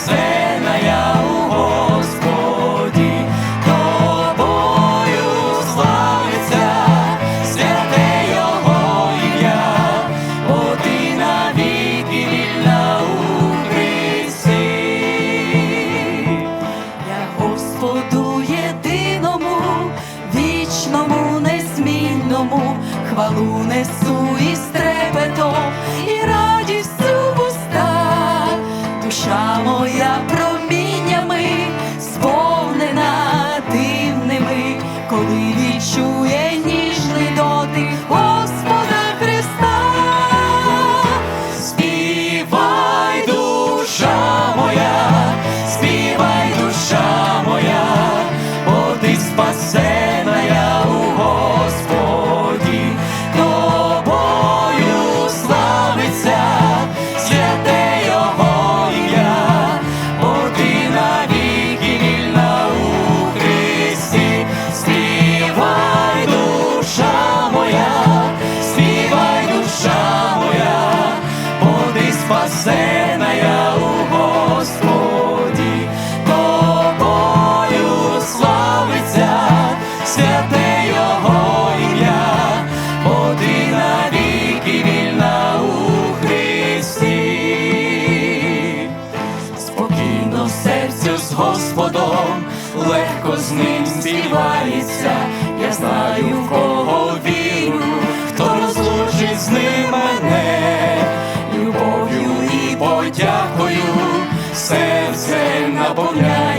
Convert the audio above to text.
спасена я у Господі, тобою славиться святе Його ім'я, бо ти. Я Господу єдиному, вічному, незмінному, хвалу несу і стрепетом. і радію. Holy, it's your святе Його ім'я, бо ти навіки вільна у Христі. Спокійно серцю з Господом, легко з ним співається. Я знаю, в кого вірю, хто розлучить з ним мене, любов'ю і подякою серце наповняється.